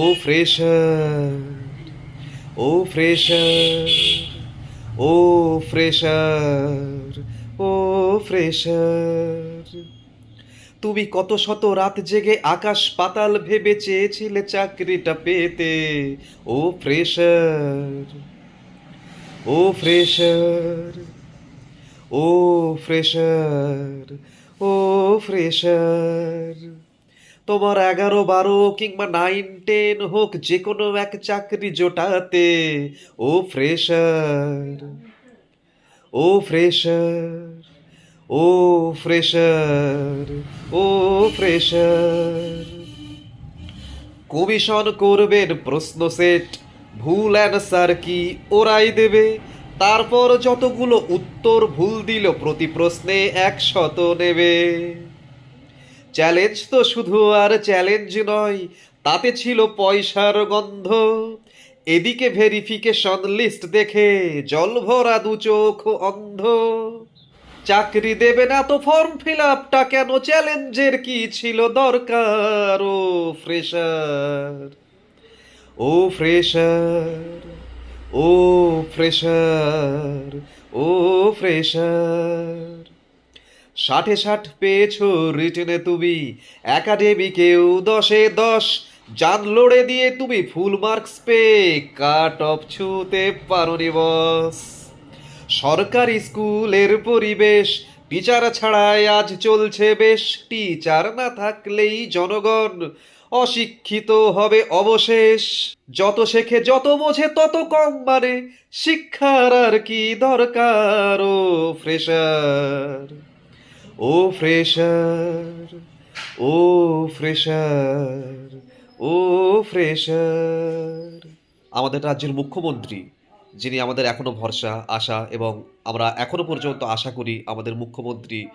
ও fresher ও fresher ও fresher ও ফ্রেশার। তুমি কত শত রাত জেগে আকাশ পাতাল ভেবে চেয়েছিলে চাকরিটা পেতে। ও ফ্রেশার ও ফ্রেশার ও ফ্রেশার ও ফ্রেশার। তোমার এগারো, বারো কিংবা নাইন টেন হোক যে কোনো এক চাকরি জোটাতে। ও ফ্রেশার ও ফ্রেশার ও ফ্রেশার ও ফ্রেশার কমিশন করবেন প্রশ্ন সেট ভুল অ্যান্সার কি ওরাই দেবে। তারপর যতগুলো উত্তর ভুল দিল প্রতি প্রশ্নে একশত নেবে। চ্যালেঞ্জ তো শুধু আর চ্যালেঞ্জ নয়, তাতে ছিল পয়সার গন্ধ। এদিকে ভেরিফিকেশন লিস্ট দেখে জল ভরা দু চোখ অন্ধ। চাকরি দেবে না তো ফর্ম ফিল আপটা কেন? চ্যালেঞ্জের কি ছিল দরকার? ও ফ্রেশার ও ফ্রেশার ও ফ্রেশার ও ফ্রেশার ষাটে ষাট পেয়েছ রিটেনে তুমি। একাডেমিকেও দশে দশ। জান লড়ে দিয়ে তুমি ফুল মার্কস পেয়ে কাট অফ ছুতে পারোনি বস। সরকারি স্কুলের পরিবেশ, টিচার ছাড়াই আজ চলছে বেশ। টিচার না থাকলেই জনগণ অশিক্ষিত হবে অবশেষ। যত শেখে যত বোঝে তত কম মানে। শিক্ষার আর কি দরকার ও ফ্রেশার ও ফ্রেশার ও ফ্রেশার ও ফ্রেশার। আমাদের রাজ্যের মুখ্যমন্ত্রী, যিনি আমাদের এখনও ভরসা, আশা এবং আমরা এখনও পর্যন্ত আশা করি আমাদের মুখ্যমন্ত্রী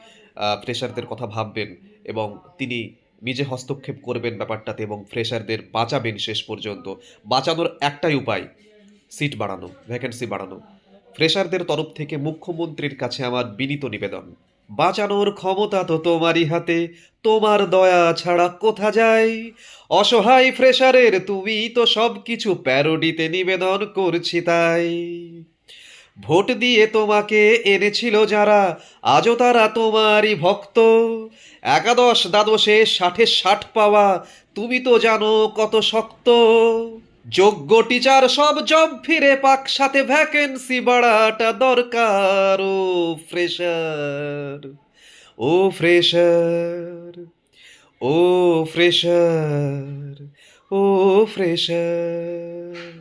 ফ্রেশারদের কথা ভাববেন এবং তিনি নিজে হস্তক্ষেপ করবেন ব্যাপারটাতে এবং ফ্রেশারদের বাঁচাবেন শেষ পর্যন্ত। বাঁচানোর একটাই উপায়, সিট বাড়ানো ভ্যাকেন্সি বাড়ানো। ফ্রেশারদের তরফ থেকে মুখ্যমন্ত্রীর কাছে আমার বিনীত নিবেদন। বাঁচানোর ক্ষমতা তো তোমারই হাতে। তোমার দয়া ছাড়া কোথা যায় অসহায় ফ্রেশারের তুমি তো সব কিছু প্যারোডিতে নিবেদন করছি তাই। ভোট দিয়ে তোমাকে এনেছিল যারা, আজও তারা তোমারই ভক্ত। একাদশ দ্বাদশে ষাটে ষাট পাওয়া, তুমি তো জানো কত শক্ত। যোগ্য টিচার সব জব ফিরে পাক, সাথে ভ্যাকেন্সি বাড়াটা দরকার। ও ফ্রেশার ও ফ্রেশার ও ফ্রেশার ও ফ্রেশার